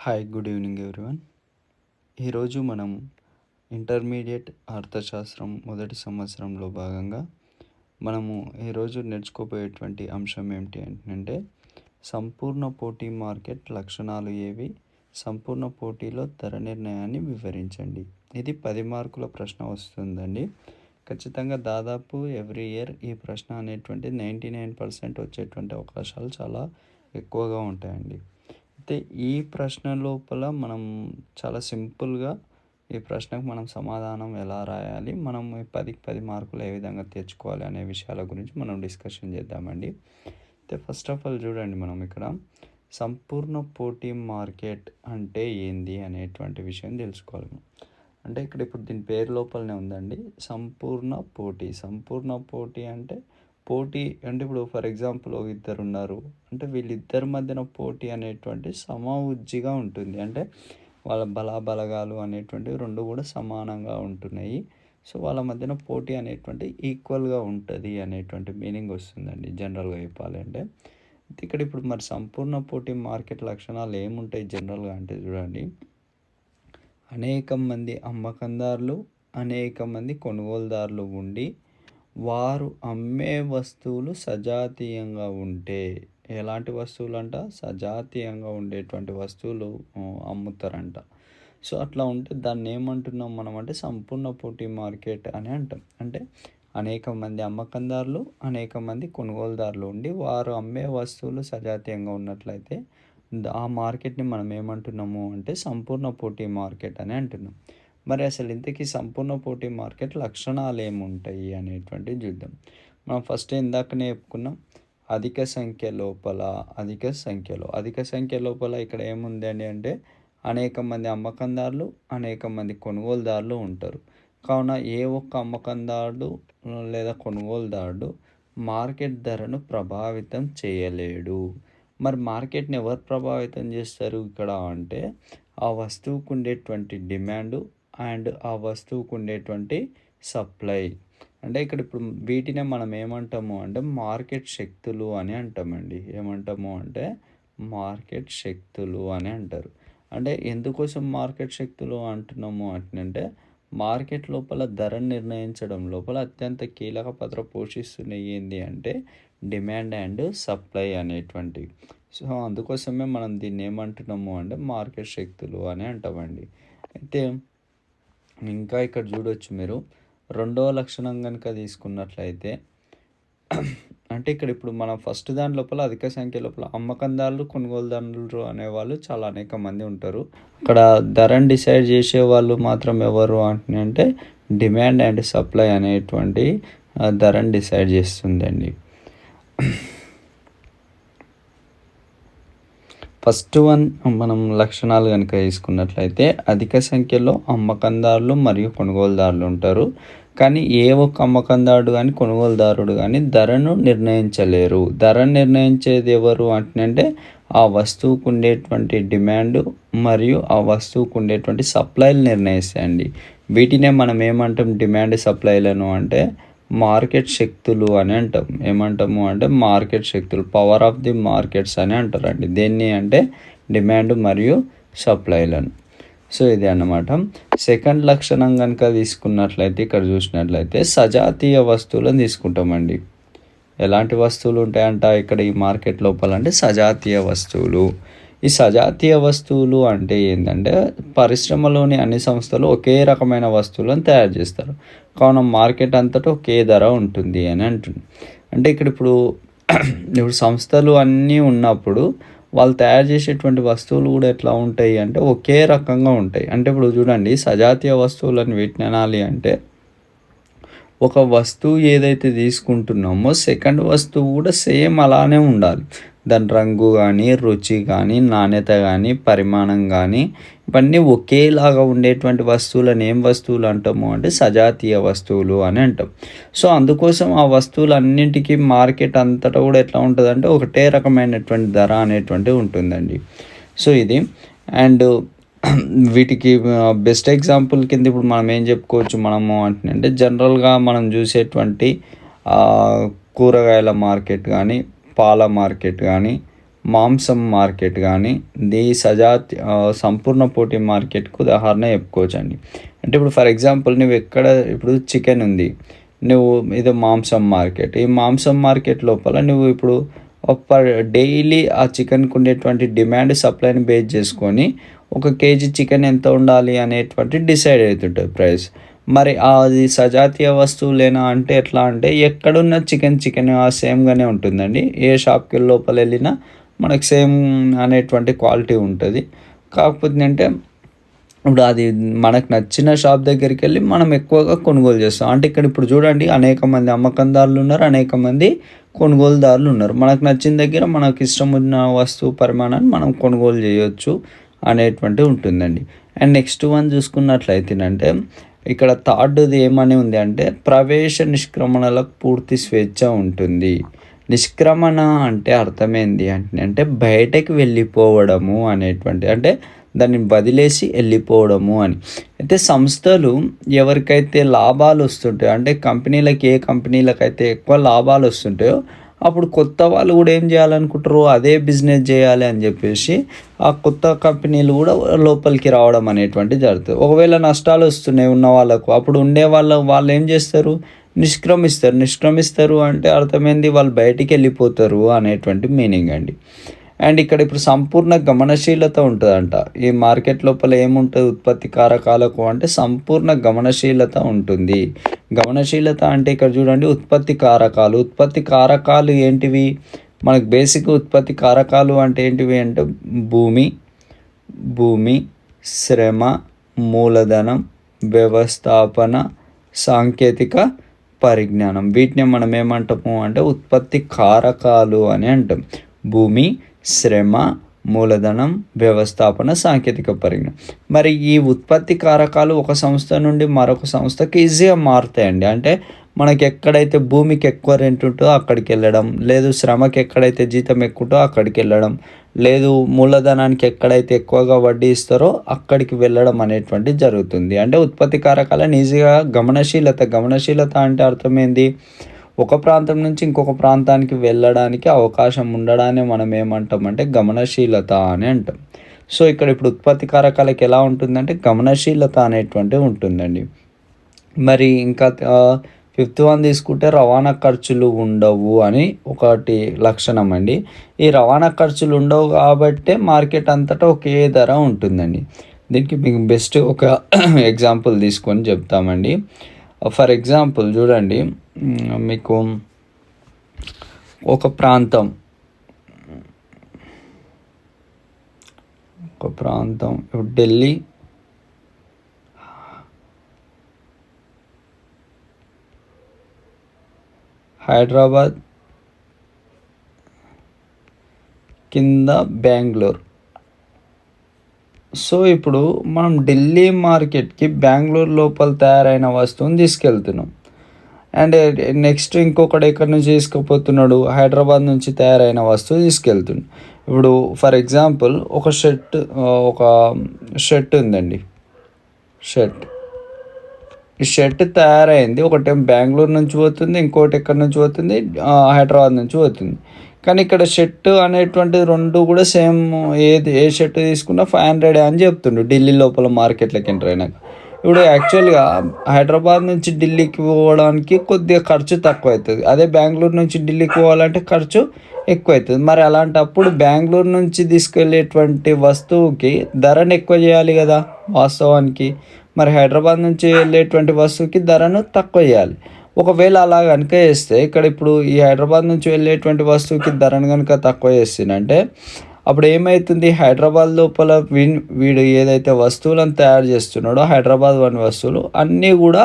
Hi good evening everyone ఈరోజు మనం intermediate అర్థశాస్త్రం మొదటి సంవత్సరంలో భాగంగా మనము ఈరోజు నేర్చుకోబోయేటువంటి అంశం ఏమిటి అంటే సంపూర్ణ పోటీ మార్కెట్ లక్షణాలు ఏవి? సంపూర్ణ పోటీలో ధర నిర్ణయాన్ని వివరించండి. ఇది పది మార్కుల ప్రశ్న వస్తుందండి. ఖచ్చితంగా దాదాపు ఎవ్రీ ఇయర్ ఈ ప్రశ్న అనేటువంటి నైంటీ నైన్ పర్సెంట్ వచ్చేటువంటి అవకాశాలు చాలా ఎక్కువగా ఉంటాయండి. అయితే ఈ ప్రశ్న లోపల మనం చాలా సింపుల్గా ఈ ప్రశ్నకు మనం సమాధానం ఎలా రాయాలి మనం పదికి పది మార్కులు ఏ విధంగా తెచ్చుకోవాలి అనే విషయాల గురించి మనం డిస్కషన్ చేద్దామండి. అయితే ఫస్ట్ ఆఫ్ ఆల్ చూడండి మనం ఇక్కడ సంపూర్ణ పోటీ మార్కెట్ అంటే ఏంది అనేటువంటి విషయం తెలుసుకోవాలి అంటే ఇక్కడ ఇప్పుడు దీని పేరు లోపలనే ఉందండి సంపూర్ణ పోటీ. సంపూర్ణ పోటీ అంటే పోటీ అంటే ఇప్పుడు ఫర్ ఎగ్జాంపుల్ ఒక ఇద్దరు ఉన్నారు. అంటే వీళ్ళిద్దరి మధ్యన పోటీ అనేటువంటి సమవుజ్జిగా ఉంటుంది. అంటే వాళ్ళ బలాబలగాలు అనేటువంటివి రెండు కూడా సమానంగా ఉంటున్నాయి. సో వాళ్ళ మధ్యన పోటీ అనేటువంటి ఈక్వల్గా ఉంటుంది అనేటువంటి మీనింగ్ వస్తుందండి జనరల్గా చెప్పాలంటే. ఇక్కడ ఇప్పుడు మరి సంపూర్ణ పోటీ మార్కెట్ లక్షణాలు ఏముంటాయి జనరల్గా అంటే చూడండి. అనేక మంది అమ్మకందారులు అనేక మంది కొనుగోలుదారులు ఉండి వారు అమ్మే వస్తువులు సజాతీయంగా ఉంటే ఎలాంటి వస్తువులు అంట సజాతీయంగా ఉండేటువంటి వస్తువులు అమ్ముతారంట. సో అట్లా ఉంటే దాన్ని ఏమంటున్నాం మనం అంటే సంపూర్ణ పోటీ మార్కెట్ అని అంటాం. అంటే అనేక మంది అమ్మకందారులు అనేక మంది కొనుగోలుదారులు ఉండి వారు అమ్మే వస్తువులు సజాతీయంగా ఉన్నట్లయితే ఆ మార్కెట్ని మనం ఏమంటున్నాము అంటే సంపూర్ణ పోటీ మార్కెట్ అని అంటున్నాం. మరి అసలు ఇంతకీ సంపూర్ణ పోటీ మార్కెట్ లక్షణాలు ఏముంటాయి అనేటువంటివి చూద్దాం. మనం ఫస్ట్ ఇందాకనే చెప్పుకున్నాం అధిక సంఖ్య లోపల అధిక సంఖ్యలో. అధిక సంఖ్య లోపల ఇక్కడ ఏముందండి అంటే అనేక మంది అమ్మకందారులు అనేక మంది కొనుగోలుదారులు ఉంటారు. కావున ఏ ఒక్క అమ్మకందారుడు లేదా కొనుగోలుదారుడు మార్కెట్ ధరను ప్రభావితం చేయలేడు. మరి మార్కెట్ని ఎవరు ప్రభావితం చేస్తారు ఇక్కడ అంటే ఆ వస్తువుకు ఉండేటువంటి డిమాండు అండ్ ఆ వస్తువుకు ఉండేటువంటి సప్లై. అంటే ఇక్కడ ఇప్పుడు వీటినే మనం ఏమంటాము అంటే మార్కెట్ శక్తులు అని అంటామండి. ఏమంటాము అంటే మార్కెట్ శక్తులు అని అంటారు. అంటే ఎందుకోసం మార్కెట్ శక్తులు అంటున్నాము అంటే మార్కెట్ లోపల ధర నిర్ణయించడం లోపల అత్యంత కీలక పాత్ర పోషిస్తున్నాయి ఏంటి అంటే డిమాండ్ అండ్ సప్లై అనేటువంటి సో అందుకోసమే మనం దీన్ని ఏమంటున్నాము అంటే మార్కెట్ శక్తులు అని అంటామండి. అయితే ఇంకా ఇక్కడ చూడవచ్చు మీరు. రెండవ లక్షణం కనుక తీసుకున్నట్లయితే అంటే ఇక్కడ ఇప్పుడు మనం ఫస్ట్ దాని లోపల అధిక సంఖ్య లోపల అమ్మకందారులు కొనుగోలుదారులు అనేవాళ్ళు చాలా అనేక మంది ఉంటారు. అక్కడ ధరను డిసైడ్ చేసే వాళ్ళు మాత్రం ఎవరు అంటే డిమాండ్ అండ్ సప్లై అనేటువంటి ధరను డిసైడ్ చేస్తుందండి. ఫస్ట్ వన్ మనం లక్షణాలు కనుక తీసుకున్నట్లయితే అధిక సంఖ్యలో అమ్మకందారులు మరియు కొనుగోలుదారులు ఉంటారు. కానీ ఏ ఒక్క అమ్మకందారుడు కానీ కొనుగోలుదారుడు కానీ ధరను నిర్ణయించలేరు. ధర నిర్ణయించేది ఎవరు అంటే ఆ వస్తువుకు ఉండేటువంటి డిమాండ్ మరియు ఆ వస్తువుకు ఉండేటువంటి సప్లైలు నిర్ణయిస్తాయండి. వీటినే మనం ఏమంటాం డిమాండ్ సప్లైలను అంటే మార్కెట్ శక్తులు అని అంటాం. ఏమంటాము అంటే మార్కెట్ శక్తులు పవర్ ఆఫ్ ది మార్కెట్స్ అని అంటారండి. దేన్ని అంటే డిమాండ్ మరియు సప్లైలను సో ఇది అన్నమాట. సెకండ్ లక్షణం కనుక తీసుకున్నట్లయితే ఇక్కడ చూసినట్లయితే సజాతీయ వస్తువులను తీసుకుంటామండి. ఎలాంటి వస్తువులు ఉంటాయంట? ఇక్కడ ఈ మార్కెట్ లోపల అంటే సజాతీయ వస్తువులు. ఈ సజాతీయ వస్తువులు అంటే ఏంటంటే పరిశ్రమలోని అన్ని సంస్థలు ఒకే రకమైన వస్తువులను తయారు చేస్తారు. కావున మార్కెట్ అంతటా ఒకే ధర ఉంటుంది అని అంటుంది అంటే ఇక్కడ ఇప్పుడు ఇప్పుడు సంస్థలు అన్నీ ఉన్నప్పుడు వాళ్ళు తయారు చేసేటువంటి వస్తువులు కూడా ఎట్లా ఉంటాయి అంటే ఒకే రకంగా ఉంటాయి. అంటే ఇప్పుడు చూడండి సజాతీయ వస్తువులను వీటిని అనాలి అంటే ఒక వస్తువు ఏదైతే తీసుకుంటున్నామో సెకండ్ వస్తువు కూడా సేమ్ అలానే ఉండాలి. దాని రంగు కానీ రుచి కానీ నాణ్యత కానీ పరిమాణం కానీ ఇవన్నీ ఒకేలాగా ఉండేటువంటి వస్తువులను ఏం వస్తువులు అంటాము అంటే సజాతీయ వస్తువులు అని అంటాం. సో అందుకోసం ఆ వస్తువులన్నింటికి మార్కెట్ అంతటా కూడా ఎట్లా ఉంటుందంటే ఒకటే రకమైనటువంటి ధర అనేటువంటి ఉంటుందండి. సో ఇది. అండ్ వీటికి బెస్ట్ ఎగ్జాంపుల్ కింద ఇప్పుడు మనం ఏం చెప్పుకోవచ్చు మనము అంటే జనరల్గా మనం చూసేటువంటి కూరగాయల మార్కెట్ కానీ పాల మార్కెట్ కానీ మాంసం మార్కెట్ కానీ ది సజాతి సంపూర్ణ పోటీ మార్కెట్కు ఉదాహరణ చెప్పుకోవచ్చండి. అంటే ఇప్పుడు ఫర్ ఎగ్జాంపుల్ నువ్వు ఎక్కడ ఇప్పుడు చికెన్ ఉంది. నువ్వు ఇది మాంసం మార్కెట్. ఈ మాంసం మార్కెట్ లోపల నువ్వు ఇప్పుడు పర్ డైలీ ఆ చికెన్కు ఉండేటువంటి డిమాండ్ సప్లైని బేస్ చేసుకొని ఒక కేజీ చికెన్ ఎంత ఉండాలి అనేటువంటి డిసైడ్ అవుతుంటుంది ప్రైస్. మరి అది సజాతీయ వస్తువులేనా అంటే ఎట్లా అంటే ఎక్కడున్న చికెన్ చికెన్ సేమ్గానే ఉంటుందండి. ఏ షాప్కి లోపల వెళ్ళినా మనకు సేమ్ అనేటువంటి క్వాలిటీ ఉంటుంది. కాకపోతే అంటే ఇప్పుడు అది మనకు నచ్చిన షాప్ దగ్గరికి వెళ్ళి మనం ఎక్కువగా కొనుగోలు చేస్తాం. అంటే ఇక్కడ ఇప్పుడు చూడండి అనేక మంది అమ్మకందారులు ఉన్నారు అనేక మంది కొనుగోలుదారులు ఉన్నారు. మనకు నచ్చిన దగ్గర మనకు ఇష్టం ఉన్న వస్తువు పరిమాణాన్ని మనం కొనుగోలు చేయొచ్చు అనేటువంటి ఉంటుందండి. అండ్ నెక్స్ట్ వన్ చూసుకున్నట్లయితేనంటే ఇక్కడ థర్డ్ది ఏమని ఉంది అంటే ప్రవేశ నిష్క్రమణలకు పూర్తి స్వేచ్ఛ ఉంటుంది. నిష్క్రమణ అంటే అర్థమైంది అంటే అంటే బయటకు వెళ్ళిపోవడము అనేటువంటి అంటే దాన్ని వదిలేసి వెళ్ళిపోవడము అని. అయితే సంస్థలు ఎవరికైతే లాభాలు వస్తుంటాయో అంటే కంపెనీలకు ఏ కంపెనీలకైతే ఎక్కువ లాభాలు వస్తుంటాయో అప్పుడు కొత్త వాళ్ళు కూడా ఏం చేయాలనుకుంటారు అదే బిజినెస్ చేయాలి అని చెప్పేసి ఆ కొత్త కంపెనీలు కూడా లోపలికి రావడం అనేటువంటి జరుగుతుంది. ఒకవేళ నష్టాలు వస్తున్నాయి ఉన్న వాళ్ళకు అప్పుడు ఉండే వాళ్ళ వాళ్ళు ఏం చేస్తారు? నిష్క్రమిస్తారు. నిష్క్రమిస్తారు అంటే అర్థమైంది వాళ్ళు బయటికి వెళ్ళిపోతారు అనేటువంటి మీనింగ్ అండి. అండ్ ఇక్కడ ఇప్పుడు సంపూర్ణ గమనశీలత ఉంటుందంట. ఈ మార్కెట్ లోపల ఏముంటుంది? ఉత్పత్తి కారకాలకు అంటే సంపూర్ణ గమనశీలత ఉంటుంది. గమనశీలత అంటే ఇక్కడ చూడండి ఉత్పత్తి కారకాలు. ఉత్పత్తి కారకాలు ఏంటివి? మనకు బేసిక్ ఉత్పత్తి కారకాలు అంటే ఏంటివి అంటే భూమి భూమి శ్రమ మూలధనం వ్యవస్థాపన సాంకేతిక పరిజ్ఞానం. వీటిని మనం ఏమంటాము అంటే ఉత్పత్తి కారకాలు అని అంటాం. భూమి శ్రమ మూలధనం వ్యవస్థాపన సాంకేతిక పరిజ్ఞానం. మరి ఈ ఉత్పత్తి కారకాలు ఒక సంస్థ నుండి మరొక సంస్థకి ఈజీగా మారుతాయండి. అంటే మనకి ఎక్కడైతే భూమికి ఎక్కువ రెంట్ ఉంటుందో అక్కడికి వెళ్ళడం లేదు శ్రమకి ఎక్కడైతే జీతం ఎక్కువ అక్కడికి వెళ్ళడం లేదు మూలధనానికి ఎక్కడైతే ఎక్కువగా వడ్డీ ఇస్తారో అక్కడికి వెళ్ళడం అనేటువంటి జరుగుతుంది. అంటే ఉత్పత్తి కారకాలను ఈజీగా గమనశీలత గమనశీలత అంటే అర్థమైంది ఒక ప్రాంతం నుంచి ఇంకొక ప్రాంతానికి వెళ్ళడానికి అవకాశం ఉండడాన్ని మనం ఏమంటామంటే గమనశీలత అని అంటాం. సో ఇక్కడ ఇప్పుడు ఉత్పత్తి కారకాలకి ఎలా ఉంటుందంటే గమనశీలత అనేటువంటి ఉంటుందండి. మరి ఇంకా ఫిఫ్త్ వన్ తీసుకుంటే రవాణా ఖర్చులు ఉండవు అని ఒకటి లక్షణం అండి. ఈ రవాణా ఖర్చులు ఉండవు కాబట్టే మార్కెట్ అంతటా ఒకే ధర ఉంటుందండి. దీనికి మీకు బెస్ట్ ఒక ఎగ్జాంపుల్ తీసుకొని చెప్తామండి. ఫర్ ఎగ్జాంపుల్ చూడండి. మీకు ఒక ప్రాంతం. ఒక ప్రాంతం. ఇప్పుడు ఢిల్లీ. హైదరాబాద్. కింద బెంగళూరు. సో ఇప్పుడు మనం ఢిల్లీ మార్కెట్కి బెంగళూరు లోపల తయారైన వస్తువుని తీసుకెళ్తున్నాం. అండ్ నెక్స్ట్ ఇంకొకటి ఎక్కడి నుంచి తీసుకుపోతున్నాడు? హైదరాబాద్ నుంచి తయారైన వస్తువు తీసుకెళ్తుండు. ఇప్పుడు ఫర్ ఎగ్జాంపుల్ ఒక షర్ట్ ఒక షర్ట్ ఉందండి. షర్ట్. ఈ షర్ట్ తయారైంది. ఒకటి బెంగళూరు నుంచి పోతుంది ఇంకోటి ఎక్కడి నుంచి పోతుంది? హైదరాబాద్ నుంచి పోతుంది. కానీ ఇక్కడ షర్ట్ అనేటువంటి రెండు కూడా సేమ్ ఏది ఏ షర్ట్ తీసుకున్నా ఫైవ్ హండ్రెడ్ అని చెప్తుండు. ఢిల్లీ లోపల మార్కెట్లకి ఎంటర్ అయినాక. ఇప్పుడు యాక్చువల్గా హైదరాబాద్ నుంచి ఢిల్లీకి పోవడానికి కొద్దిగా ఖర్చు తక్కువ అవుతుంది అదే బెంగళూరు నుంచి ఢిల్లీకి పోవాలంటే ఖర్చు ఎక్కువ అవుతుంది మరి అలాంటప్పుడు బెంగళూరు నుంచి తీసుకెళ్ళేటువంటి వస్తువుకి ధరను ఎక్కువ చేయాలి కదా వాస్తవానికి. మరి హైదరాబాద్ నుంచి వెళ్ళేటువంటి వస్తువుకి ధరను తక్కువ చేయాలి. ఒకవేళ అలా కనుక చేస్తే ఇక్కడ ఇప్పుడు ఈ హైదరాబాద్ నుంచి వెళ్ళేటువంటి వస్తువుకి ధరను కనుక తక్కువ చేస్తుందంటే అప్పుడు ఏమవుతుంది హైదరాబాద్ లోపల విన్ వీడు ఏదైతే వస్తువులను తయారు చేస్తున్నాడో హైదరాబాద్ వన్ వస్తువులు అన్నీ కూడా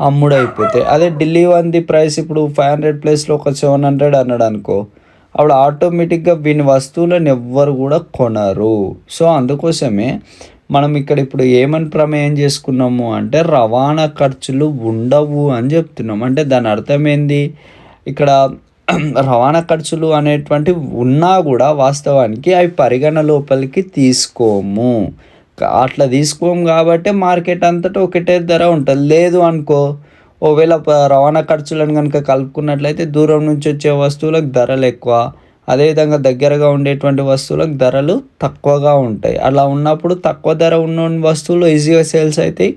అమ్ముడైపోతాయి. అదే ఢిల్లీ వన్ది ప్రైస్ ఇప్పుడు ఫైవ్ హండ్రెడ్ ప్లేస్లో ఒక సెవెన్ హండ్రెడ్ అన్నాడు అనుకో అప్పుడు ఆటోమేటిక్గా వీని వస్తువులను ఎవ్వరు కూడా కొనరు. సో అందుకోసమే మనం ఇక్కడ ఇప్పుడు ఏమని ప్రమేయం చేసుకున్నాము అంటే రవాణా ఖర్చులు ఉండవు అని చెప్తున్నాం. అంటే దాని అర్థం ఏంది? ఇక్కడ రవాణా ఖర్చులు అనేటువంటివి ఉన్నా కూడా వాస్తవానికి అవి పరిగణ లోపలికి తీసుకోము. అట్లా తీసుకోము కాబట్టి మార్కెట్ అంతటా ఒకటే ధర ఉంటుంది. లేదు అనుకో ఒకవేళ రవాణా ఖర్చులను కనుక కలుపుకున్నట్లయితే దూరం నుంచి వచ్చే వస్తువులకు ధరలు ఎక్కువ. అదేవిధంగా దగ్గరగా ఉండేటువంటి వస్తువులకు ధరలు తక్కువగా ఉంటాయి. అలా ఉన్నప్పుడు తక్కువ ధర ఉన్న వస్తువులు ఈజీగా సేల్స్ అవుతాయి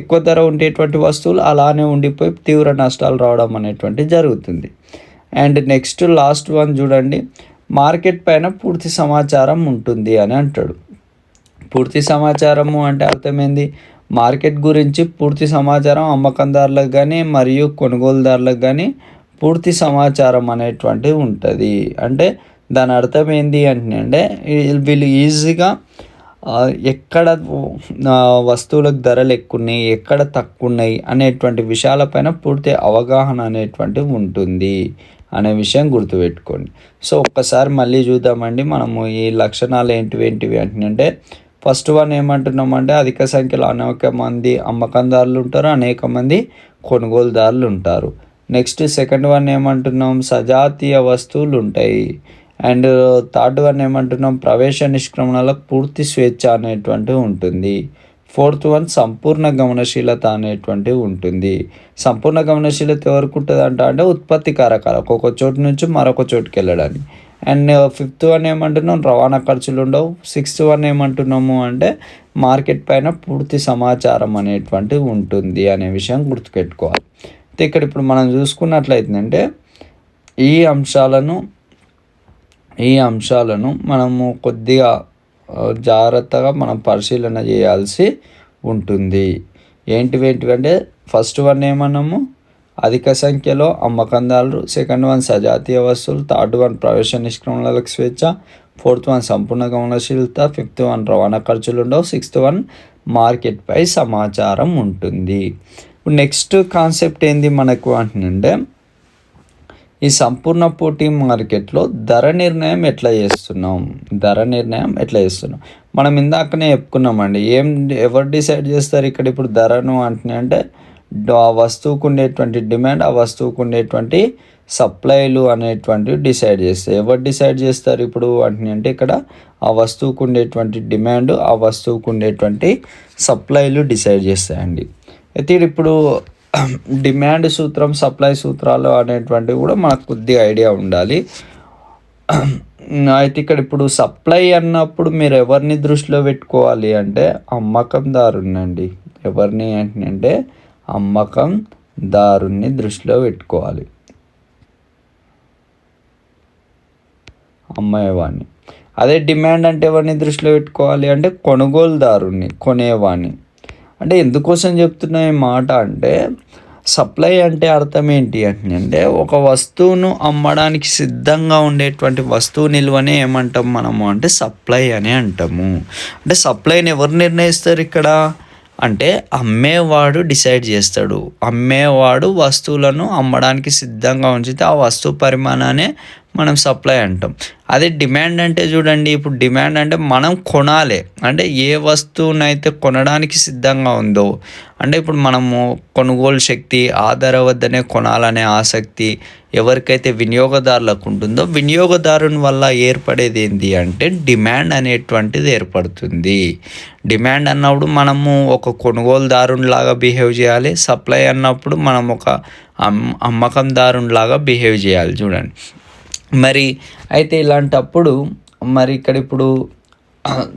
ఎక్కువ ధర ఉండేటువంటి వస్తువులు అలానే ఉండిపోయి తీవ్ర నష్టాలు రావడం అనేటువంటి జరుగుతుంది. అండ్ నెక్స్ట్ లాస్ట్ వన్ చూడండి. మార్కెట్ పైన పూర్తి సమాచారం ఉంటుంది అని అంటాడు. పూర్తి సమాచారము అంటే అర్థమైంది మార్కెట్ గురించి పూర్తి సమాచారం అమ్మకందారులకు కానీ మరియు కొనుగోలుదారులకు కానీ పూర్తి సమాచారం అనేటువంటిది ఉంటుంది. అంటే దాని అర్థం ఏంటి అంటే వీళ్ళు ఈజీగా ఎక్కడ వస్తువులకు ధరలు ఎక్కువ ఉన్నాయి ఎక్కడ తక్కువ ఉన్నాయి అనేటువంటి విషయాలపైన పూర్తి అవగాహన అనేటువంటిది ఉంటుంది. అనే విషయం గుర్తుపెట్టుకోండి. సో ఒక్కసారి మళ్ళీ చూద్దామండి. మనము ఈ లక్షణాలు ఏంటివి ఏంటివి అంటే ఫస్ట్ వన్ ఏమంటున్నామంటే అధిక సంఖ్యలో అనేక మంది అమ్మకందారులు ఉంటారు అనేక మంది కొనుగోలుదారులు ఉంటారు. నెక్స్ట్ సెకండ్ వన్ ఏమంటున్నాం సజాతీయ వస్తువులు ఉంటాయి. అండ్ థర్డ్ వన్ ఏమంటున్నాం ప్రవేశ నిష్క్రమణలకు పూర్తి స్వేచ్ఛ అనేటువంటివి ఉంటుంది. ఫోర్త్ వన్ సంపూర్ణ గమనశీలత అనేటువంటి ఉంటుంది. సంపూర్ణ గమనశీలత ఎవరికి ఉంటుంది అంట అంటే ఉత్పత్తి కారకాలు. ఒక్కొక్క చోటు నుంచి మరొక చోటుకి వెళ్ళడానికి. అండ్ ఫిఫ్త్ వన్ ఏమంటున్నాం? రవాణా ఖర్చులు ఉండవు. సిక్స్త్ వన్ ఏమంటున్నాము అంటే మార్కెట్ పైన పూర్తి సమాచారం అనేటువంటిది ఉంటుంది అనే విషయం గుర్తుపెట్టుకోవాలి. అయితే ఇక్కడ ఇప్పుడు మనం చూసుకున్నట్లయితుందంటే ఈ అంశాలను ఈ అంశాలను మనము కొద్దిగా జాగ్రత్తగా మనం పరిశీలన చేయాల్సి ఉంటుంది. ఏంటివి ఏంటివంటే ఫస్ట్ వన్ ఏమన్నాము? అధిక సంఖ్యలో అమ్మకందారులు సెకండ్ వన్ సజాతీయ వస్తువులు థర్డ్ వన్ ప్రవేశ నిష్క్రమణలకు స్వేచ్ఛ ఫోర్త్ వన్ సంపూర్ణ గమనశీలత ఫిఫ్త్ వన్ రవాణా ఖర్చులు ఉండవు సిక్స్త్ వన్ మార్కెట్పై సమాచారం ఉంటుంది. ఇప్పుడు నెక్స్ట్ కాన్సెప్ట్ ఏంది మనకు అంటే ఈ సంపూర్ణ పోటీ మార్కెట్లో ధర నిర్ణయం ఎట్లా చేస్తున్నాం? ధర నిర్ణయం ఎట్లా చేస్తున్నాం? మనం ఇందాకనే చెప్పుకున్నామండి ఏం ఎవరు డిసైడ్ చేస్తారు ఇక్కడ ఇప్పుడు ధరను అంటున్నాయి అంటే ఆ వస్తువుకు ఉండేటువంటి డిమాండ్ ఆ వస్తువుకు ఉండేటువంటి సప్లైలు అనేటువంటివి డిసైడ్ చేస్తాయి ఎవరు డిసైడ్ చేస్తారు ఇప్పుడు వాటిని అంటే ఇక్కడ ఆ వస్తువుకు ఉండేటువంటి డిమాండ్ ఆ వస్తువుకు ఉండేటువంటి సప్లైలు డిసైడ్ చేస్తాయండి. అయితే ఇప్పుడు డిమాండ్ సూత్రం సప్లై సూత్రాలు అనేటువంటివి కూడా మనకు కొద్దిగా ఐడియా ఉండాలి. అయితే ఇక్కడ ఇప్పుడు సప్లై అన్నప్పుడు మీరు ఎవరిని దృష్టిలో పెట్టుకోవాలి అంటే అమ్మకందారునండి ఎవరిని అంటే దారుణ్ణి దృష్టిలో పెట్టుకోవాలి. అమ్మేవాడిని అదే డిమాండ్ అంటే ఎవరిని దృష్టిలో పెట్టుకోవాలి అంటే కొనుగోలుదారుని కొనేవాడిని అంటే ఎందుకోసం చెప్తున్నా ఈ మాట అంటే సప్లై అంటే అర్థం ఏంటి అంటే ఒక వస్తువును అమ్మడానికి సిద్ధంగా ఉండేటువంటి వస్తువు నిల్వనే ఏమంటాం మనము అంటే సప్లై అని అంటాము. అంటే సప్లైని ఎవరు నిర్ణయిస్తారు ఇక్కడ? అంటే అమ్మేవాడు డిసైడ్ చేస్తాడు. అమ్మేవాడు వస్తువులను అమ్మడానికి సిద్ధంగా ఉంచితే ఆ వస్తువు పరిమాణాన్ని మనం సప్లై అంటాం. అదే డిమాండ్ అంటే చూడండి ఇప్పుడు డిమాండ్ అంటే మనం కొనాలి. అంటే ఏ వస్తువునైతే కొనడానికి సిద్ధంగా ఉందో అంటే ఇప్పుడు మనము కొనుగోలు శక్తి ఆధార వద్దనే కొనాలనే ఆసక్తి ఎవరికైతే వినియోగదారులకు ఉంటుందో వినియోగదారుని వల్ల ఏర్పడేది ఏంటి అంటే డిమాండ్ అనేటువంటిది ఏర్పడుతుంది. డిమాండ్ అన్నప్పుడు మనము ఒక కొనుగోలుదారునిలాగా బిహేవ్ చేయాలి. సప్లై అన్నప్పుడు మనం ఒక అమ్ అమ్మకందారునిలాగా బిహేవ్ చేయాలి. చూడండి. మరి అయితే ఇలాంటప్పుడు మరి ఇక్కడ ఇప్పుడు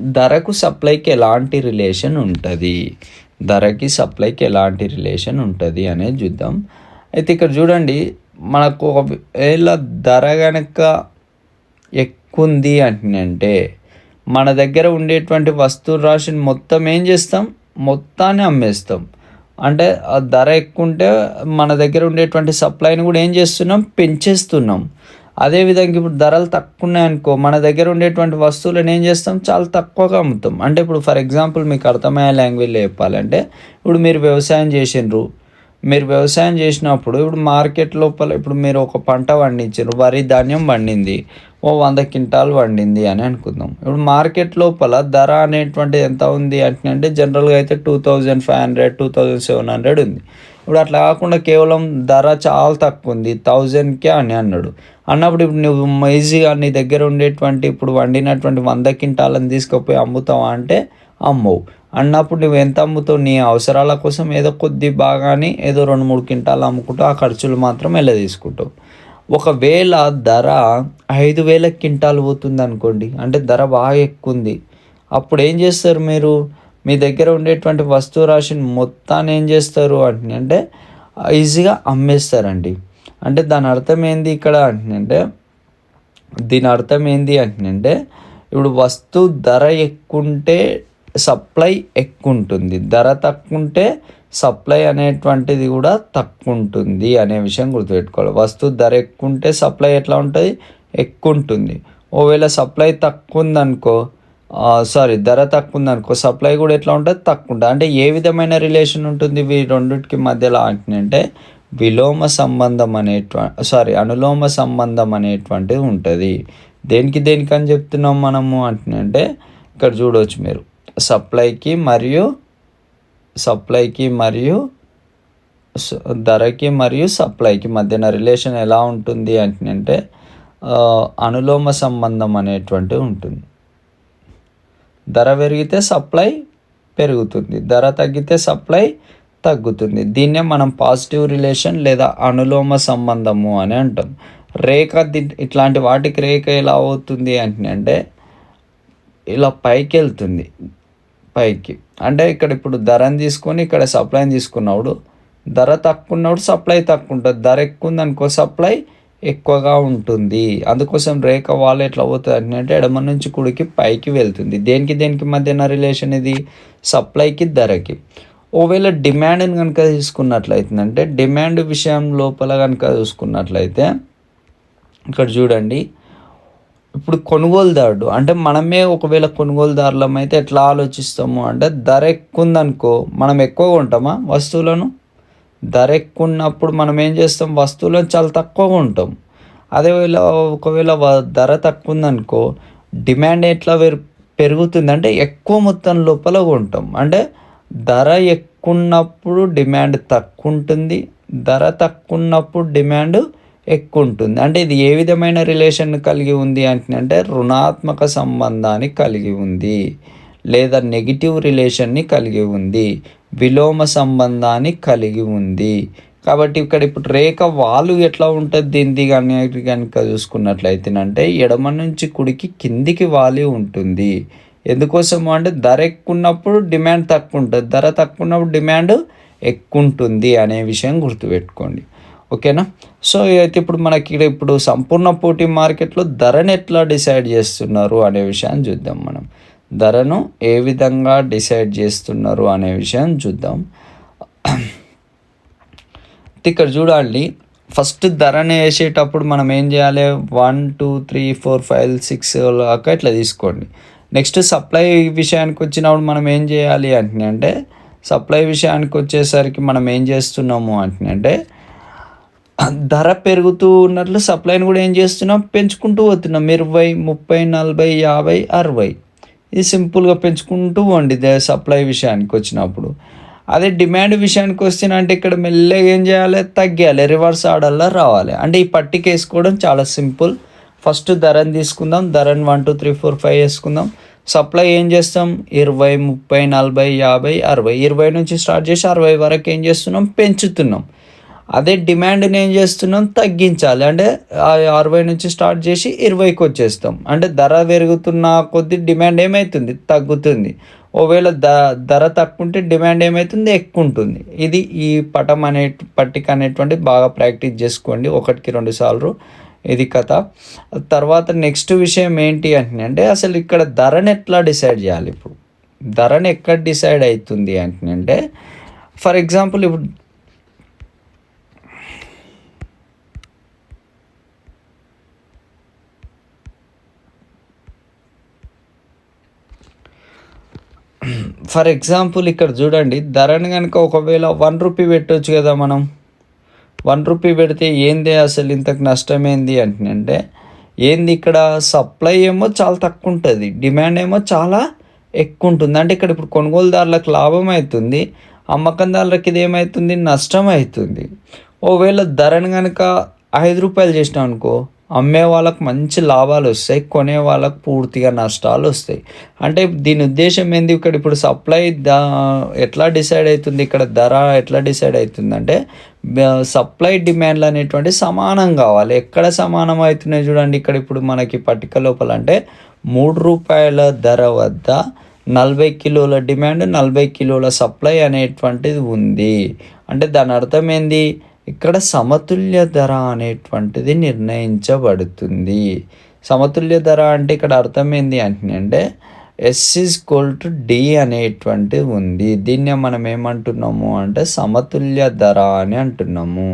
ధరకు సప్లైకి ఎలాంటి రిలేషన్ ఉంటుంది? ధరకి సప్లైకి ఎలాంటి రిలేషన్ ఉంటుంది అనేది చూద్దాం. అయితే ఇక్కడ చూడండి మనకు ఒకవేళ ధర కనుక ఎక్కువ ఉంది అంటే మన దగ్గర ఉండేటువంటి వస్తువు రాశిని మొత్తం ఏం చేస్తాం? మొత్తాన్ని అమ్మేస్తాం. అంటే ధర ఎక్కువ ఉంటే మన దగ్గర ఉండేటువంటి సప్లైని కూడా ఏం చేస్తున్నాం? పెంచేస్తున్నాం. అదేవిధంగా ఇప్పుడు ధరలు తక్కువ ఉన్నాయనుకో మన దగ్గర ఉండేటువంటి వస్తువులను ఏం చేస్తాం? చాలా తక్కువగా అమ్ముతాం. అంటే ఇప్పుడు ఫర్ ఎగ్జాంపుల్ మీకు అర్థమయ్యే లాంగ్వేజ్లో చెప్పాలంటే ఇప్పుడు మీరు వ్యవసాయం చేసిండ్రు మీరు వ్యవసాయం చేసినప్పుడు ఇప్పుడు మార్కెట్ లోపల ఇప్పుడు మీరు ఒక పంట పండించారు వరి ధాన్యం పండింది ఓ వంద క్వింటాల్ పండింది అని అనుకుందాం. ఇప్పుడు మార్కెట్ లోపల ధర అనేటువంటిది ఎంత ఉంది అంటే జనరల్గా అయితే two thousand five hundred two thousand seven hundred ఉంది. ఇప్పుడు అట్లా కాకుండా కేవలం ధర చాలా తక్కువ ఉంది థౌజండ్కే అని అన్నాడు. అన్నప్పుడు ఇప్పుడు నువ్వు ఈజీగా నీ దగ్గర ఉండేటువంటి ఇప్పుడు వండినటువంటి వంద క్వింటాలను తీసుకుపోయి అమ్ముతావా అంటే అమ్మవు. అన్నప్పుడు నువ్వు ఎంత అమ్ముతావు నీ అవసరాల కోసం ఏదో కొద్ది బాగాని ఏదో రెండు మూడు క్వింటాలు అమ్ముకుంటూ ఆ ఖర్చులు మాత్రం ఎలా తీసుకుంటావు? ఒకవేళ ధర ఐదు వేల కింటాలు పోతుంది అనుకోండి అంటే ధర బాగా ఎక్కువ ఉంది అప్పుడు ఏం చేస్తారు మీరు? మీ దగ్గర ఉండేటువంటి వస్తువు రాశిని మొత్తాన్ని ఏం చేస్తారు అంటే ఈజీగా అమ్మేస్తారండి. అంటే దాని అర్థం ఏంది ఇక్కడ అంటే దీని అర్థం ఏంది అంటే ఇప్పుడు వస్తువు ధర ఎక్కువ ఉంటే సప్లై ఎక్కువ ఉంటుంది ధర తక్కువ ఉంటే సప్లై అనేటువంటిది కూడా తక్కువ ఉంటుంది అనే విషయం గుర్తుపెట్టుకోవాలి. వస్తువు ధర ఎక్కువ ఉంటే సప్లై ఎట్లా ఉంటుంది? ఎక్కువ ఉంటుంది ఒకవేళ సప్లై తక్కువ ఉందనుకో సారీ ధర తక్కువ ఉందనుకో సప్లై కూడా ఎట్లా ఉంటుంది? తక్కువ ఉంటుంది అంటే ఏ విధమైన రిలేషన్ ఉంటుంది వీ రెండింటికి మధ్యలో అంటే విలోమ సంబంధం అనేటువంటి సారీ అనులోమ సంబంధం అనేటువంటిది ఉంటుంది. దేనికి దేనికి అని చెప్తున్నాం మనము అంటే ఇక్కడ చూడవచ్చు మీరు. సప్లైకి మరియు సప్లైకి మరియు ధరకి మరియు సప్లైకి మధ్యన రిలేషన్ ఎలా ఉంటుంది అంటే అనులోమ సంబంధం అనేటువంటిది ఉంటుంది. ధర పెరిగితే సప్లై పెరుగుతుంది. ధర తగ్గితే సప్లై తగ్గుతుంది. దీన్నే మనం పాజిటివ్ రిలేషన్ లేదా అనులోమ సంబంధము అని అంటాం. రేఖ ఇట్లాంటి వాటికి రేఖ ఎలా అవుతుంది అంటే ఇలా పైకి వెళ్తుంది పైకి. అంటే ఇక్కడ ఇప్పుడు ధరని తీసుకొని ఇక్కడ సప్లైని తీసుకున్నప్పుడు ధర తక్కువ ఉన్నప్పుడు సప్లై తక్కువ ఉంటుంది. ధర ఎక్కువ ఉందనుకో సప్లై ఎక్కువగా ఉంటుంది. అందుకోసం రేఖ వాళ్ళు ఎట్లా అవుతుంది అంటే ఎడమ నుంచి కుడికి పైకి వెళ్తుంది. దేనికి దేనికి మధ్యన రిలేషన్ ఇది? సప్లైకి ధరకి. ఒకవేళ డిమాండ్ని కనుక తీసుకున్నట్లయితే డిమాండ్ విషయం లోపల కనుక చూసుకున్నట్లయితే ఇక్కడ చూడండి. ఇప్పుడు కొనుగోలుదారుడు అంటే మనమే ఒకవేళ కొనుగోలుదారులం అయితే ఎట్లా ఆలోచిస్తాము? అంటే ధర ఎక్కువ ఉందనుకో మనం ఎక్కువ కొంటామా వస్తువులను? ధర ఎక్కువ ఉన్నప్పుడు మనం ఏం చేస్తాం? వస్తువులను చాలా తక్కువగా ఉంటాం. అదేవేళ ఒకవేళ ధర తక్కువ ఉందనుకో డిమాండ్ ఎట్లా పెరుగుతుంది అంటే ఎక్కువ మొత్తం లోపల ఉంటాం అంటే ధర ఎక్కువ ఉన్నప్పుడు డిమాండ్ తక్కువ ఉంటుంది ధర తక్కువ ఉన్నప్పుడు డిమాండ్ ఎక్కువ ఉంటుంది అంటే ఇది ఏ విధమైన రిలేషన్ కలిగి ఉంది అంటే రుణాత్మక సంబంధాన్ని కలిగి ఉంది లేదా నెగిటివ్ రిలేషన్ని కలిగి ఉంది. విలోమ సంబంధాన్ని కలిగి ఉంది. కాబట్టి ఇక్కడ ఇప్పుడు రేఖ వాలు ఎట్లా ఉంటుంది? దీనిది కానీ కనుక చూసుకున్నట్లయితేనంటే ఎడమ నుంచి కుడికి కిందికి వాలి ఉంటుంది. ఎందుకోసము అంటే ధర ఎక్కున్నప్పుడు డిమాండ్ తక్కువ ఉంటుంది. ధర తక్కువ ఉన్నప్పుడు డిమాండ్ ఎక్కువ ఉంటుంది అనే విషయం గుర్తుపెట్టుకోండి. ఓకేనా? సో అయితే ఇప్పుడు మనకి ఇప్పుడు సంపూర్ణ పోటీ మార్కెట్లో ధరను ఎట్లా డిసైడ్ చేస్తున్నారు అనే విషయాన్ని చూద్దాం మనం. ధరను ఏ విధంగా డిసైడ్ చేస్తున్నారు అనే విషయం చూద్దాం. ఇక్కడ చూడండి ఫస్ట్ ధరని వేసేటప్పుడు మనం ఏం చేయాలి? One two three four five six లాగా ఇట్లా తీసుకోండి. నెక్స్ట్ సప్లై విషయానికి వచ్చినప్పుడు మనం ఏం చేయాలి అంటే సప్లై విషయానికి వచ్చేసరికి మనం ఏం చేస్తున్నాము అంటే ధర పెరుగుతూ ఉన్నట్లు సప్లైని కూడా ఏం చేస్తున్నాం? పెంచుకుంటూ పోతున్నాం ఇరవై ముప్పై నలభై యాభై అరవై. ఇది సింపుల్గా పెంచుకుంటూ పోండి సప్లై విషయానికి వచ్చినప్పుడు. అదే డిమాండ్ విషయానికి వస్తే అంటే ఇక్కడ మెల్లగా ఏం చేయాలి? తగ్గాలి రివర్స్ ఆర్డర్లో రావాలి. అంటే ఈ పట్టిక వేసుకోవడం చాలా సింపుల్. ఫస్ట్ ధరని తీసుకుందాం. ధరని one two three four five వేసుకుందాం. సప్లై ఏం చేస్తాం? ఇరవై ముప్పై నలభై యాభై అరవై. ఇరవై నుంచి స్టార్ట్ చేసి అరవై వరకు ఏం చేస్తున్నాం? పెంచుతున్నాం. అదే డిమాండ్ని ఏం చేస్తున్నాం? తగ్గించాలి. అంటే అరవై నుంచి స్టార్ట్ చేసి ఇరవైకి వచ్చేస్తాం. అంటే ధర పెరుగుతున్న కొద్ది డిమాండ్ ఏమవుతుంది తగ్గుతుంది. ఒకవేళ ద ధర తక్కువ ఉంటే డిమాండ్ ఏమవుతుంది ఎక్కువ ఉంటుంది ఇది ఈ పటం అనే పట్టిక అనేటువంటి బాగా ప్రాక్టీస్ చేసుకోండి. ఒకటికి రెండు సార్లు. ఇది కథ. తర్వాత నెక్స్ట్ విషయం ఏంటి అంటే అసలు ఇక్కడ ధరని ఎట్లా డిసైడ్ చేయాలి ఇప్పుడు? ధరని ఎక్కడ డిసైడ్ అవుతుంది అంటే ఫర్ ఎగ్జాంపుల్ ఇప్పుడు ఫర్ ఎగ్జాంపుల్ ఇక్కడ చూడండి ధరని కనుక ఒకవేళ వన్ రూపీ పెట్టవచ్చు కదా మనం. వన్ రూపీ పెడితే ఏంది అసలు ఇంతకు నష్టం ఏంది అంటే ఏంది ఇక్కడ సప్లై ఏమో చాలా తక్కువ ఉంటుంది డిమాండ్ ఏమో చాలా ఎక్కువ ఉంటుంది. అంటే ఇక్కడ ఇప్పుడు కొనుగోలుదారులకు లాభం అవుతుంది అమ్మకందారులకు ఇది ఏమవుతుంది? నష్టం అవుతుంది. ఒకవేళ ధరను కనుక ఐదు రూపాయలు చేసినాం అనుకో అమ్మే వాళ్ళకు మంచి లాభాలు వస్తాయి కొనే వాళ్ళకు పూర్తిగా నష్టాలు వస్తాయి. అంటే దీని ఉద్దేశం ఏంది? ఇక్కడ ఇప్పుడు సప్లై దా ఎట్లా డిసైడ్ అవుతుంది? ఇక్కడ ధర ఎట్లా డిసైడ్ అవుతుంది అంటే సప్లై డిమాండ్లు అనేటువంటి సమానం కావాలి. ఎక్కడ సమానం అవుతున్నాయి చూడండి. ఇక్కడ ఇప్పుడు మనకి పట్టిక లోపల అంటే మూడు రూపాయల ధర వద్ద నలభై కిలోల డిమాండ్ నలభై కిలోల సప్లై అనేటువంటిది ఉంది. అంటే దాని అర్థం ఏంది? ఇక్కడ సమతుల్య ధర అనేటువంటిది నిర్ణయించబడుతుంది. సమతుల్య ధర అంటే ఇక్కడ అర్థం ఏంది అంటే S is equal to D అనేటువంటిది ఉంది. దీన్నే మనం ఏమంటున్నాము అంటే సమతుల్య ధర అని అంటున్నాము.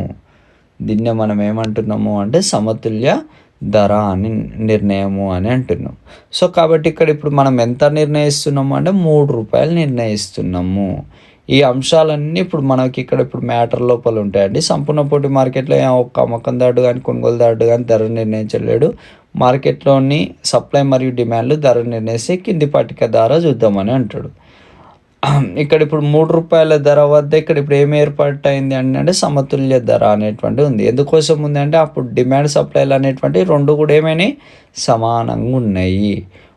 దీన్నే మనం ఏమంటున్నాము అంటే సమతుల్య ధర అని నిర్ణయము అని అంటున్నాం సో కాబట్టి ఇక్కడ ఇప్పుడు మనం ఎంత నిర్ణయిస్తున్నాము అంటే మూడు రూపాయలు నిర్ణయిస్తున్నాము. ఈ అంశాలన్నీ ఇప్పుడు మనకి ఇక్కడ ఇప్పుడు మ్యాటర్ లోపల ఉంటాయండి. సంపూర్ణ పోటీ మార్కెట్లో ఒక్క అమ్మకందారుడు కానీ కొనుగోలుదారుడు కానీ ధర నిర్ణయించలేడు. మార్కెట్లోని సప్లై మరియు డిమాండ్లు ధర నిర్ణయిస్తే కింది పట్టిక ధర చూద్దామని అంటాడు. ఇక్కడ ఇప్పుడు మూడు రూపాయల ధర వద్ద ఇక్కడ ఇప్పుడు ఏం ఏర్పాటు అయింది అంటే సమతుల్య ధర అనేటువంటి ఉంది. ఎందుకోసం ఉంది అంటే అప్పుడు డిమాండ్ సప్లైలు అనేటువంటి రెండు కూడా ఏమైనాయి? సమానంగా ఉన్నాయి.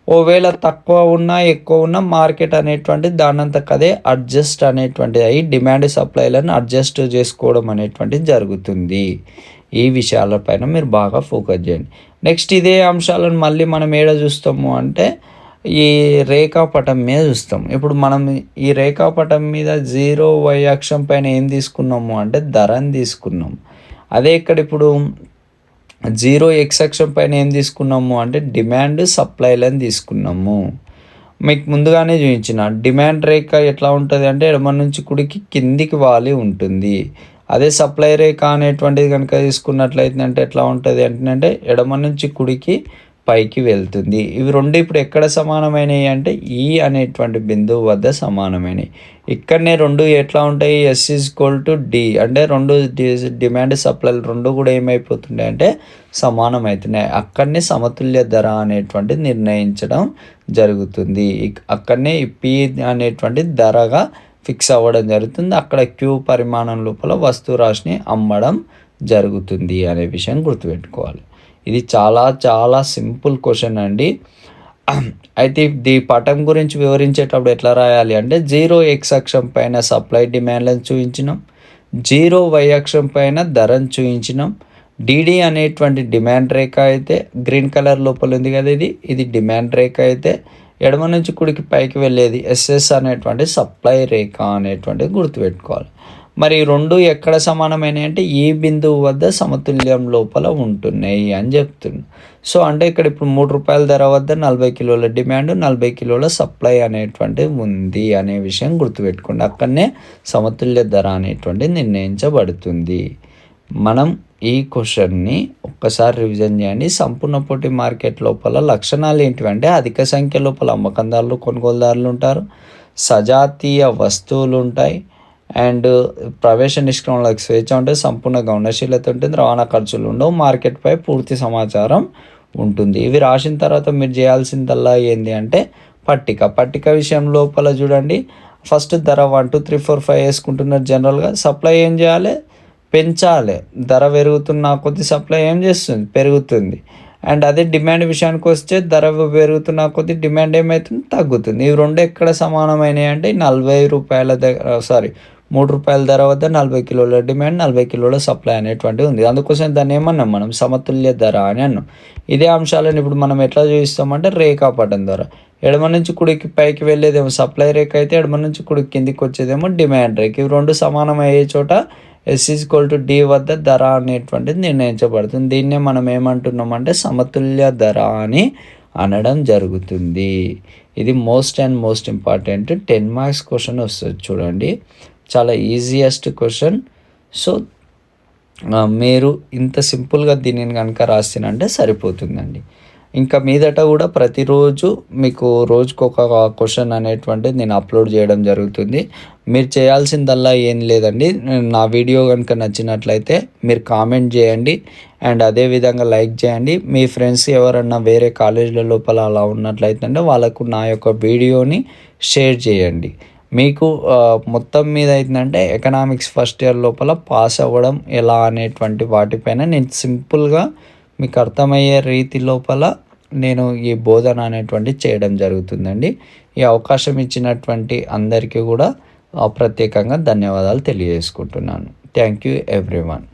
ఒకవేళ తక్కువ ఉన్నా ఎక్కువ ఉన్నా మార్కెట్ అనేటటువంటి దానంత కదే అడ్జస్ట్ అనేటువంటిది అయ్యి డిమాండ్ సప్లైలను అడ్జస్ట్ చేసుకోవడం అనేటువంటిది జరుగుతుంది. ఈ విషయాలపైన మీరు బాగా ఫోకస్ చేయండి. నెక్స్ట్ ఇదే అంశాలను మళ్ళీ మనం ఏడ చూస్తాము అంటే ఈ రేఖాపటం మీద చూస్తాం. ఇప్పుడు మనం ఈ రేఖాపటం మీద జీరో వై అక్షం పైన ఏం తీసుకున్నాము అంటే ధరని తీసుకున్నాం. అదే ఇక్కడ ఇప్పుడు జీరో ఎక్స్ అక్షం పైన ఏం తీసుకున్నాము అంటే డిమాండ్ సప్లైలను తీసుకున్నాము. మీకు ముందుగానే చూపించిన డిమాండ్ రేఖ ఎట్లా ఉంటుంది అంటే ఎడమ నుంచి కుడికి కిందికి వాలి ఉంటుంది. అదే సప్లై రేఖ అనేటువంటిది కనుక తీసుకున్నట్లయితే అంటే ఎట్లా ఉంటుంది అంటే ఎడమ నుంచి కుడికి పైకి వెళ్తుంది. ఇవి రెండు ఇప్పుడు ఎక్కడ సమానమైనవి అంటే ఈ అనేటువంటి బిందువు వద్ద సమానమైనవి ఇక్కడనే రెండు ఎట్లా ఉంటాయి? S is equal to D అంటే రెండు డిమాండ్ సప్లైలు రెండు కూడా ఏమైపోతుండే అంటే సమానం అవుతున్నాయి అక్కడనే సమతుల్య ధర అనేటువంటి నిర్ణయించడం జరుగుతుంది. అక్కడనే పి అనేటువంటి ధరగా ఫిక్స్ అవ్వడం జరుగుతుంది. అక్కడ క్యూ పరిమాణం లోపల వస్తు రాశిని అమ్మడం జరుగుతుంది అనే విషయం గుర్తుపెట్టుకోవాలి. ఇది చాలా చాలా సింపుల్ క్వశ్చన్ అండి. అయితే ది పటం గురించి వివరించేటప్పుడు ఎట్లా రాయాలి అంటే జీరో ఎక్స్ అక్షం పైన సప్లై డిమాండ్లను చూపించినాం జీరో వై అక్షం పైన ధరను చూపించినాం డిడి అనేటువంటి డిమాండ్ రేఖ అయితే గ్రీన్ కలర్ లోపల ఉంది కదా ఇది. ఇది డిమాండ్ రేఖ అయితే ఎడమ నుంచి కుడికి పైకి వెళ్ళేది ఎస్ఎస్ అనేటువంటి సప్లై రేఖ అనేటువంటిది గుర్తుపెట్టుకోవాలి. మరి రెండు ఎక్కడ సమానమైనవి అంటే ఈ బిందువు వద్ద సమతుల్యం లోపల ఉంటున్నాయి అని చెప్తుంది. సో అంటే ఇక్కడ ఇప్పుడు మూడు రూపాయల ధర వద్ద నలభై కిలోల డిమాండ్ నలభై కిలోల సప్లై అనేటువంటి ఉంది అనే విషయం గుర్తుపెట్టుకోండి. అక్కడనే సమతుల్య ధర అనేటువంటి నిర్ణయించబడుతుంది. మనం ఈ క్వశ్చన్ని ఒకసారి రివిజన్ చేయండి. సంపూర్ణ పోటీ మార్కెట్ లోపల లక్షణాలు ఏంటివంటే అధిక సంఖ్య లోపల అమ్మకందారులు కొనుగోలుదారులు ఉంటారు. సజాతీయ వస్తువులు ఉంటాయి. అండ్ ప్రవేశ నిష్క్రమణలకు స్వేచ్ఛ ఉంటుంది సంపూర్ణ గౌనశీలత ఉంటుంది రవాణా ఖర్చులు ఉండవు మార్కెట్పై పూర్తి సమాచారం ఉంటుంది. ఇవి రాసిన తర్వాత మీరు చేయాల్సిందల్లా ఏంటి అంటే పట్టిక. పట్టిక విషయం లోపల చూడండి. ఫస్ట్ ధర one two three four five వేసుకుంటున్నారు జనరల్గా. సప్లై ఏం చేయాలి? పెంచాలి. ధర పెరుగుతున్న కొద్ది సప్లై ఏం చేస్తుంది? పెరుగుతుంది. అండ్ అదే డిమాండ్ విషయానికి వస్తే ధర పెరుగుతున్న కొద్ది డిమాండ్ ఏమవుతుంది తగ్గుతుంది. ఇవి రెండు ఎక్కడ సమానమైనవి అంటే నలభై రూపాయల దగ్గర సారీ మూడు రూపాయల ధర వద్ద నలభై కిలోల డిమాండ్ నలభై కిలోల సప్లై అనేటువంటిది ఉంది. అందుకోసం దాన్ని ఏమన్నాం మనం? సమతుల్య ధర అని అన్నాం. ఇదే అంశాలను ఇప్పుడు మనం ఎట్లా చూపిస్తామంటే రేఖాపటం ద్వారా. ఎడమ నుంచి కుడికి పైకి వెళ్ళేదేమో సప్లై రేఖ అయితే ఎడమ నుంచి కుడికి కిందికి వచ్చేదేమో డిమాండ్ రేఖ. ఇవి రెండు సమానం అయ్యే చోట ఎస్ ఈక్వల్ టు డి వద్ద ధర అనేటువంటిది నిర్ణయించబడుతుంది. దీన్నే మనం ఏమంటున్నామంటే సమతుల్య ధర అని అనడం జరుగుతుంది. ఇది most and most important ten marks question వస్తుంది చూడండి. చాలా ఈజియెస్ట్ క్వశ్చన్ సో మీరు ఇంత సింపుల్గా దీనిని కనుక రాసినంటే సరిపోతుందండి. ఇంకా మీదట కూడా ప్రతిరోజు మీకు రోజుకు ఒక క్వశ్చన్ అనేటువంటిది నేను అప్లోడ్ చేయడం జరుగుతుంది. మీరు చేయాల్సిందల్లా ఏం లేదండి. నా వీడియో కనుక నచ్చినట్లయితే మీరు కామెంట్ చేయండి. అండ్ అదేవిధంగా లైక్ చేయండి. మీ ఫ్రెండ్స్ ఎవరన్నా వేరే కాలేజీల లోపల అలా ఉన్నట్లయితే వాళ్ళకు నా యొక్క వీడియోని షేర్ చేయండి. మీకు మొత్తం మీద ఏంటంటే ఎకనామిక్స్ ఫస్ట్ ఇయర్ లోపల పాస్ అవ్వడం ఎలా అనేటువంటి వాటిపైన నేను సింపుల్గా మీకు అర్థమయ్యే రీతి లోపల నేను ఈ బోధన అనేటువంటి చేయడం జరుగుతుందండి. ఈ అవకాశం ఇచ్చినటువంటి అందరికీ కూడా ప్రత్యేకంగా ధన్యవాదాలు తెలియజేసుకుంటున్నాను. Thank you everyone